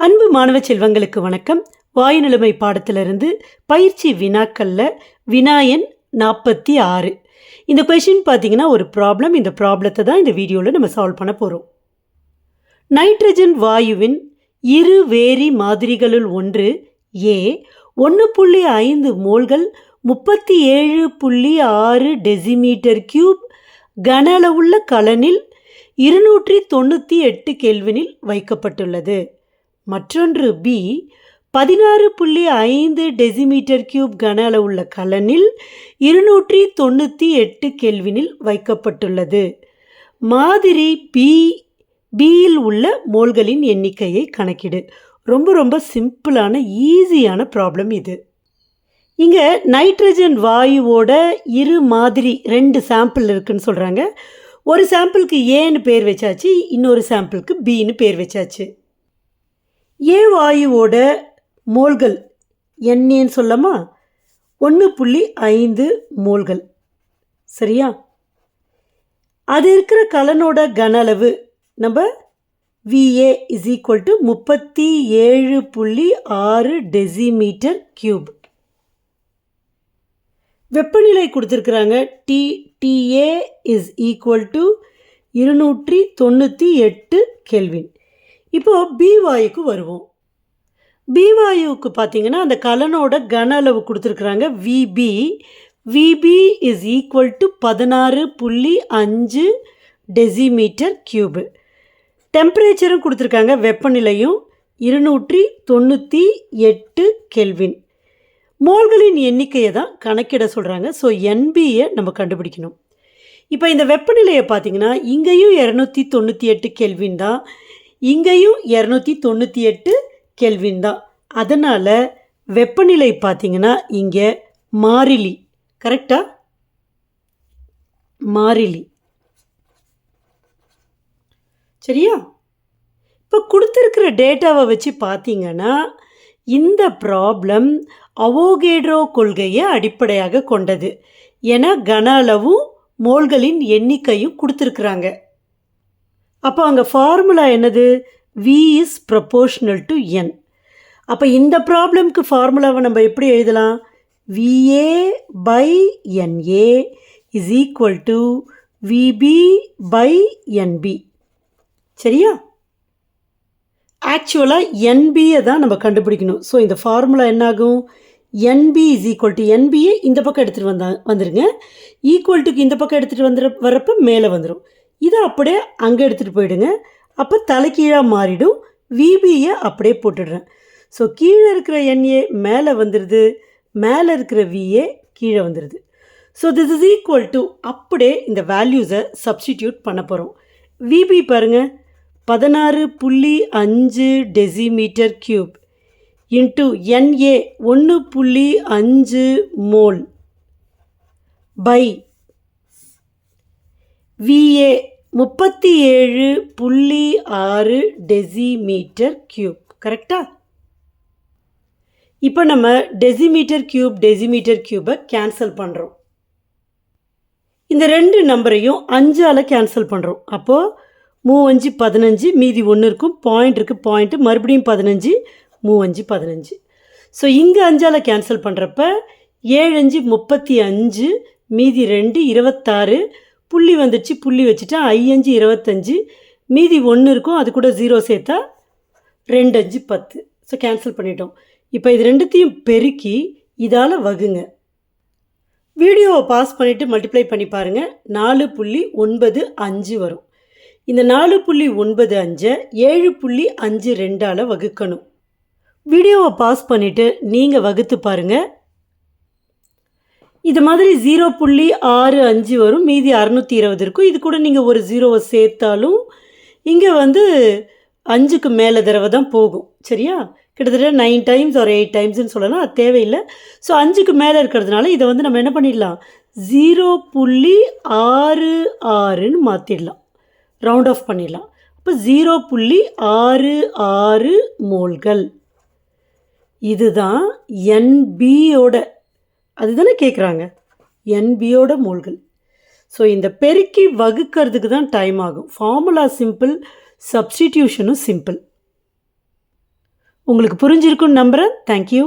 அன்பு மாணவ செல்வங்களுக்கு வணக்கம். வாயு நிலைமை பாடத்திலிருந்து பயிற்சி வினாக்கல்ல வினாயன் நாற்பத்தி ஆறு. இந்த கொஷின் பார்த்தீங்கன்னா ஒரு ப்ராப்ளம் இந்த ப்ராப்ளத்தை தான் இந்த வீடியோவில் நம்ம சால்வ் பண்ண போகிறோம் நைட்ரஜன் வாயுவின் இரு வேரி மாதிரிகளுள் ஒன்று ஏ ஒன்று புள்ளி ஐந்து மோல்கள் முப்பத்தி ஏழு புள்ளி ஆறு டெசிமீட்டர் கியூப் கன அளவுள்ள கலனில் இருநூற்றி தொண்ணூற்றி எட்டு கெல்வினில் வைக்கப்பட்டுள்ளது. மற்றொன்று பி பதினாறு புள்ளி ஐந்து டெசிமீட்டர் கியூப் கன அளவுள்ள கலனில் இருநூற்றி தொண்ணூற்றி எட்டு கெல்வினில் வைக்கப்பட்டுள்ளது. மாதிரி பி பியில் உள்ள மோல்களின் எண்ணிக்கையை கணக்கிடு. ரொம்ப ரொம்ப சிம்பிளான ஈஸியான ப்ராப்ளம் இது. இங்கே நைட்ரஜன் வாயுவோட இரு மாதிரி ரெண்டு சாம்பிள் இருக்குதுன்னு சொல்கிறாங்க ஒரு சாம்பிளுக்கு ஏன்னு பேர் வச்சாச்சு இன்னொரு சாம்பிளுக்கு பின்னு பேர் வச்சாச்சு. ஏ வாயுவோட மோல்கள் என்னன்னு சொல்லமா? ஒன்று புள்ளி ஐந்து மோல்கள் சரியா? அது இருக்கிற கலனோட கன அளவு நம்ம விஏ இஸ் ஈக்குவல் டு முப்பத்தி ஏழு புள்ளி ஆறு டெசிமீட்டர் கியூப் வெப்பநிலை கொடுத்துருக்குறாங்க. T TA is equal to இருநூற்றி தொண்ணூற்றி எட்டு கெல்வின் இப்போது பி வாயுக்கு வருவோம். பி வாயுவுக்கு பார்த்தீங்கன்னா அந்த கலனோட கன அளவு கொடுத்துருக்குறாங்க VB VB is equal to பதினாறு புள்ளி அஞ்சு டெசிமீட்டர் கியூபு டெம்பரேச்சரும் கொடுத்துருக்காங்க வெப்பநிலையும் இருநூற்றி தொண்ணூற்றி எட்டு கெல்வின் மோல்களின் எண்ணிக்கையை தான் கணக்கிட சொல்கிறாங்க ஸோ என்பியை நம்ம கண்டுபிடிக்கணும். இப்போ இந்த வெப்பநிலையை பார்த்தீங்கன்னா இங்கேயும் இரநூத்தி தொண்ணூற்றி எட்டு கெல்வின் தான் இங்கேயும் இரநூத்தி தொண்ணூற்றி எட்டு கெல்வின் தான். அதனால் வெப்பநிலை பார்த்தீங்கன்னா இங்கே மாறிலி. கரெக்டா மாறிலி. சரியா? இப்போ கொடுத்துருக்கிற டேட்டாவை வச்சு பார்த்தீங்கன்னா இந்த ப்ராப்ளம் அவோகேட்ரோ கொள்கையை அடிப்படையாக கொண்டது. என கன அளவும் மோல்களின் எண்ணிக்கையும் கொடுத்துருக்குறாங்க. அப்போ அங்கே ஃபார்முலா என்னது? V is proportional to N அப்போ இந்த ப்ராப்ளம்க்கு ஃபார்முலாவை நம்ம எப்படி எழுதலாம்? VA by NA is equal to VB by NB சரியா? ஆக்சுவலாக என்பியை தான் நம்ம கண்டுபிடிக்கணும். ஸோ இந்த ஃபார்முலா என்னாகும்? என்பி இஸ் ஈக்குவல் டு என்பியை இந்த பக்கம் எடுத்துகிட்டு வந்தா வந்துடுங்க ஈக்குவல் டுக்கு இந்த பக்கம் எடுத்துகிட்டு வந்துட வரப்போ மேலே வந்துடும் இதை அப்படியே அங்கே எடுத்துகிட்டு போயிடுங்க. அப்போ தலைக்கீழாக மாறிடும். விபியை அப்படியே போட்டுடுறேன். ஸோ கீழே இருக்கிற என்ஏ மேலே வந்துடுது மேலே இருக்கிற விஏ கீழே வந்துடுது so this is equal to அப்படியே இந்த வேல்யூஸை சப்ஸ்டிடியூட் பண்ண போகிறோம் விபி பாருங்கள் பதினாறு புள்ளி அஞ்சு டெசிமீட்டர் கியூப் இன்ட்டு என்ஏ ஒன்று புள்ளி அஞ்சு மோல் பை விஏ முப்பத்தி ஏழு புள்ளி ஆறு டெசிமீட்டர் கியூப் கரெக்டா இப்போ நம்ம டெசிமீட்டர் கியூப் டெசிமீட்டர் கியூபை கேன்சல் பண்ணுறோம் இந்த ரெண்டு நம்பரையும் அஞ்சால் கேன்சல் பண்ணுறோம் அப்போது மூவஞ்சு பதினஞ்சு மீதி ஒன்று இருக்கும். பாயிண்ட் இருக்குது பாயிண்ட்டு மறுபடியும் பதினஞ்சு மூவஞ்சு பதினஞ்சு. ஸோ இங்கே அஞ்சால் கேன்சல் பண்ணுறப்ப ஏழஞ்சு முப்பத்தி அஞ்சு மீதி ரெண்டு இருபத்தாறு புள்ளி வந்துடுச்சு புள்ளி வச்சுட்டா ஐயஞ்சு இருபத்தஞ்சி மீதி ஒன்று இருக்கும் அது கூட ஜீரோ சேர்த்தா ரெண்டு அஞ்சு பத்து. ஸோ கேன்சல் பண்ணிட்டோம். இப்போ இது ரெண்டுத்தையும் பெருக்கி இதால் வகுங்க. வீடியோவை பாஸ் பண்ணிவிட்டு மல்டிப்ளை பண்ணி பாருங்கள் நாலு புள்ளி ஒன்பது அஞ்சு வரும். இந்த நாலு புள்ளி ஒன்பது அஞ்சை ஏழு புள்ளி அஞ்சு ரெண்டால் வகுக்கணும். வீடியோவை பாஸ் பண்ணிவிட்டு நீங்கள் வகுத்து பாருங்கள் இது மாதிரி ஜீரோ புள்ளி ஆறு அஞ்சு வரும். மீதி அறநூற்றி இருபது இருக்கும். இது கூட நீங்கள் ஒரு ஜீரோவை சேர்த்தாலும் இங்கே வந்து அஞ்சுக்கு மேலே தடவை தான் போகும். சரியா? கிட்டத்தட்ட நைன் டைம்ஸ் ஒரு எயிட் டைம்ஸ்னு சொல்லலாம். அது தேவையில்லை. ஸோ அஞ்சுக்கு மேலே இருக்கிறதுனால இதை வந்து நம்ம என்ன பண்ணிடலாம்? ஜீரோ புள்ளி ஆறு ஆறுன்னு மாற்றிடலாம் ரவுண்ட் ஆஃப் பண்ணிடலாம். அப்போ ஜீரோ புள்ளி ஆறு ஆறு மோல்கள் இதுதான் என்பியோட அதுதானே கேட்குறாங்க என்பியோட மூழ்கல். ஸோ இந்த பெருக்கி வகுக்கிறதுக்கு தான் டைம் ஆகும். ஃபார்முலா சிம்பிள் சப்ஸ்டிடியூஷனும் சிம்பிள் உங்களுக்கு புரிஞ்சிருக்குன்னு நம்புகிறேன் தேங்க்யூ